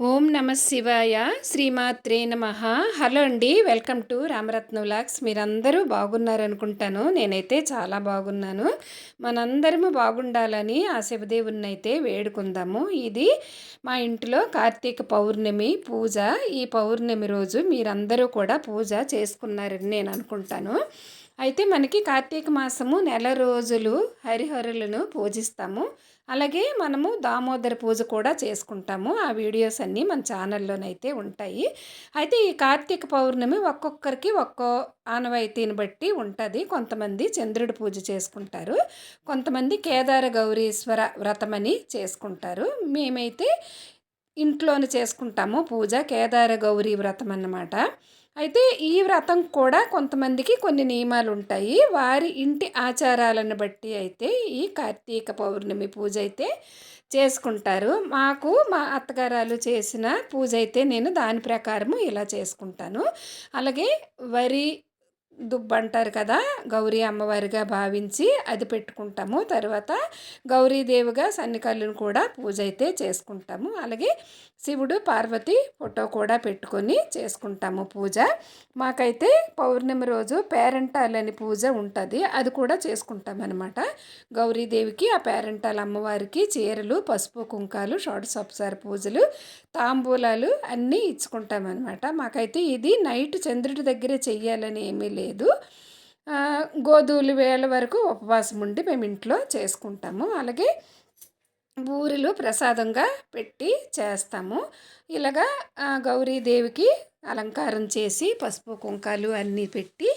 ఓం నమ శివాయ. శ్రీమాత్రే నమ. హలో అండి వెల్కమ్ టు రామరత్న వ్లాగ్స్ మీరందరూ బాగున్నారనుకుంటాను. నేనైతే చాలా బాగున్నాను. మనందరము బాగుండాలని ఆ శివదేవుని అయితే వేడుకుందాము. ఇది మా ఇంట్లో కార్తీక పౌర్ణమి పూజ. ఈ పౌర్ణమి రోజు మీరందరూ కూడా పూజ చేసుకున్నారని నేను అనుకుంటాను. అయితే మనకి కార్తీక మాసము నెల రోజులు హరిహరులను పూజిస్తాము. అలాగే మనము దామోదర పూజ కూడా చేసుకుంటాము. ఆ వీడియోస్ అన్నీ మన ఛానల్లోనైతే ఉంటాయి. అయితే ఈ కార్తీక పౌర్ణమి ఒక్కొక్కరికి ఒక్కో ఆనవాయితీని బట్టి ఉంటుంది. కొంతమంది చంద్రుడి పూజ చేసుకుంటారు. కొంతమంది కేదార గౌరీశ్వర వ్రతమని చేసుకుంటారు. మేమైతే ఇంట్లోనే చేసుకుంటాము. పూజ కేదార గౌరీ వ్రతం అన్నమాట. అయితే ఈ వ్రతం కూడా కొంతమందికి కొన్ని నియమాలు ఉంటాయి. వారి ఇంటి ఆచారాలను బట్టి అయితే ఈ కార్తీక పౌర్ణమి పూజ అయితే చేసుకుంటారు. మాకు మా అత్తగారాలు చేసిన పూజ అయితే నేను దాని ప్రకారము ఇలా చేసుకుంటాను. అలాగే వరి దుబ్బ అంటారు కదా గౌరీ అమ్మవారిగా భావించి అది పెట్టుకుంటాము. తర్వాత గౌరీదేవిగా సన్నికల్లును కూడా పూజ అయితే చేసుకుంటాము. అలాగే శివుడు పార్వతి ఫోటో కూడా పెట్టుకొని చేసుకుంటాము పూజ. మాకైతే పౌర్ణమి రోజు పేరెంటాలని పూజ ఉంటుంది. అది కూడా చేసుకుంటాం అనమాట గౌరీదేవికి ఆ పేరెంటాల్ అమ్మవారికి చీరలు పసుపు కుంకాలు షోడసోపసారి పూజలు తాంబూలాలు అన్నీ ఇచ్చుకుంటాం అనమాట మాకైతే ఇది నైట్ చంద్రుడి దగ్గరే చెయ్యాలని ఏమీ లేదు. గోధుమలు వేళ వరకు ఉపవాసం ఉండి మేము ఇంట్లో చేసుకుంటాము. అలాగే బూరెలు ప్రసాదంగా పెట్టి చేస్తాము. ఇలాగా గౌరీదేవికి అలంకారం చేసి పసుపు కుంకాలు అన్నీ పెట్టి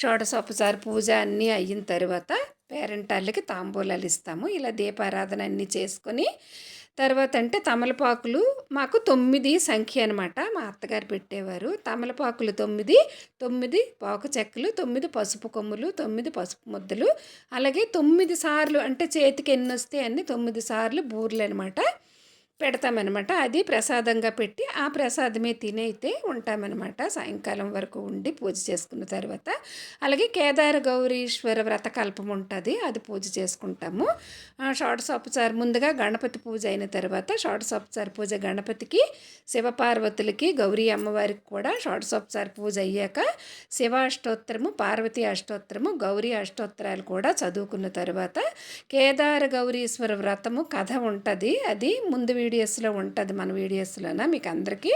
షోడశోపచార పూజ అన్నీ అయిన తర్వాత పేరెంటాళ్ళకి తాంబూలాలు ఇస్తాము. ఇలా దీపారాధన అన్నీ చేసుకొని తర్వాత అంటే తమలపాకులు మాకు తొమ్మిది సంఖ్య అనమాట మా అత్తగారు పెట్టేవారు. తమలపాకులు తొమ్మిది తొమ్మిది పాకు చెక్కలు తొమ్మిది పసుపు కొమ్ములు తొమ్మిది పసుపు ముద్దలు అలాగే తొమ్మిది సార్లు అంటే చేతికి ఎన్ని వస్తే అన్ని తొమ్మిది సార్లు బూర్లు అనమాట పెడతామన్నమాట. అది ప్రసాదంగా పెట్టి ఆ ప్రసాదమే తినైతే ఉంటామన్నమాట. సాయంకాలం వరకు ఉండి పూజ చేసుకున్న తర్వాత. అలాగే కేదార గౌరీశ్వర వ్రతకల్పం ఉంటుంది అది పూజ చేసుకుంటాము. షోడసోపచార ముందుగా గణపతి పూజ అయిన తర్వాత షోడసోపచార పూజ గణపతికి శివపార్వతులకి గౌరీ అమ్మవారికి కూడా షోడసోపచార పూజ అయ్యాక శివ అష్టోత్తరము పార్వతీ అష్టోత్తరము గౌరీ అష్టోత్తరాలు కూడా చదువుకున్న తర్వాత కేదార గౌరీశ్వర వ్రతము కథ ఉంటుంది. అది ముందు వీడియోస్లో ఉంటుంది మన వీడియోస్లోన? మీకు అందరికీ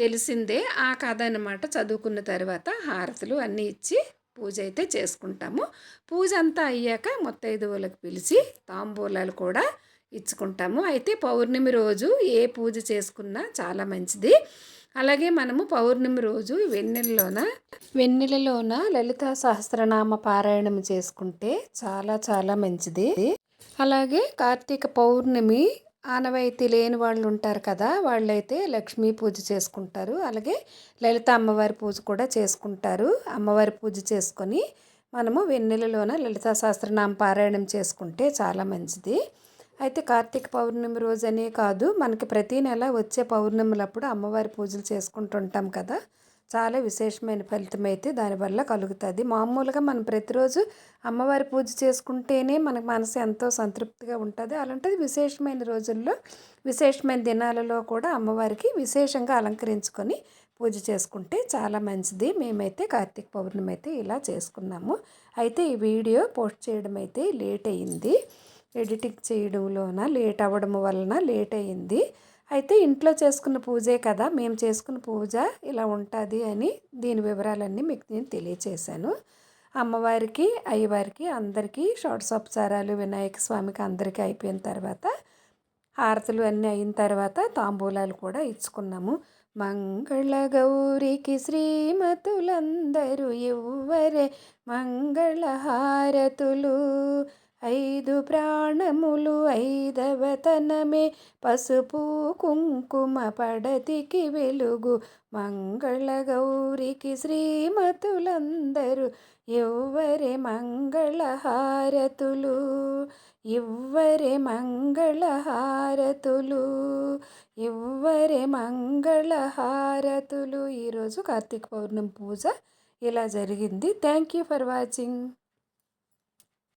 తెలిసిందే. ఆ కథ అనమాట చదువుకున్న తర్వాత హారతులు అన్నీ ఇచ్చి పూజ అయితే చేసుకుంటాము. పూజ అంతా అయ్యాక ముత్తైదువులకు పిలిచి తాంబూలాలు కూడా ఇచ్చుకుంటాము. అయితే పౌర్ణమి రోజు ఏ పూజ చేసుకున్నా చాలా మంచిది. అలాగే మనము పౌర్ణమి రోజు వెన్నెలలోన వెన్నెలలోన లలిత సహస్రనామ పారాయణం చేసుకుంటే చాలా చాలా మంచిది. అలాగే కార్తీక పౌర్ణమి ఆనవాయితీ లేని వాళ్ళు ఉంటారు కదా వాళ్ళైతే లక్ష్మీ పూజ చేసుకుంటారు. అలాగే లలిత అమ్మవారి పూజ కూడా చేసుకుంటారు. అమ్మవారి పూజ చేసుకొని మనము వెన్నెలలోన లలితా సహస్రనామ పారాయణం చేసుకుంటే చాలా మంచిది. అయితే కార్తీక పౌర్ణమి రోజనే కాదు మనకి ప్రతీ నెల వచ్చే పౌర్ణములప్పుడు అమ్మవారి పూజలు చేసుకుంటుంటాం కదా. చాలా విశేషమైన ఫలితం అయితే దానివల్ల కలుగుతుంది. మామూలుగా మనం ప్రతిరోజు అమ్మవారి పూజ చేసుకుంటేనే మనకు మనసు ఎంతో సంతృప్తిగా ఉంటుంది. అలాంటిది విశేషమైన రోజుల్లో విశేషమైన దినాలలో కూడా అమ్మవారికి విశేషంగా అలంకరించుకొని పూజ చేసుకుంటే చాలా మంచిది. మేమైతే కార్తీక పౌర్ణమి అయితే ఇలా చేసుకున్నాము. అయితే ఈ వీడియో పోస్ట్ చేయడం అయితే లేట్ అయ్యింది ఎడిటింగ్ చేయడంలోన లేట్ అవ్వడం వలన లేట్ అయ్యింది అయితే ఇంట్లో చేసుకున్న పూజే కదా మేము చేసుకున్న పూజ ఇలా ఉంటుంది అని దీని వివరాలన్నీ మీకు నేను తెలియచేశాను. అమ్మవారికి అయ్యవారికి అందరికీ షోడసోపచారాలు వినాయక స్వామికి అందరికీ అయిపోయిన తర్వాత హారతులు అన్నీ అయిన తర్వాత తాంబూలాలు కూడా ఇచ్చుకున్నాము. మంగళ గౌరికి శ్రీమతులందరూ ఇవ్వరే మంగళ హారతులు ఐదు ప్రాణములు ఐదవతనమే పసుపు కుంకుమ పడతికి వెలుగు మంగళ గౌరికి శ్రీమతులందరూ ఎవ్వరే మంగళహారతులు ఇవ్వరే మంగళహారతులు ఇవ్వరే మంగళహారతులు. ఈరోజు కార్తీక పౌర్ణమి పూజ ఇలా జరిగింది? Thank you for watching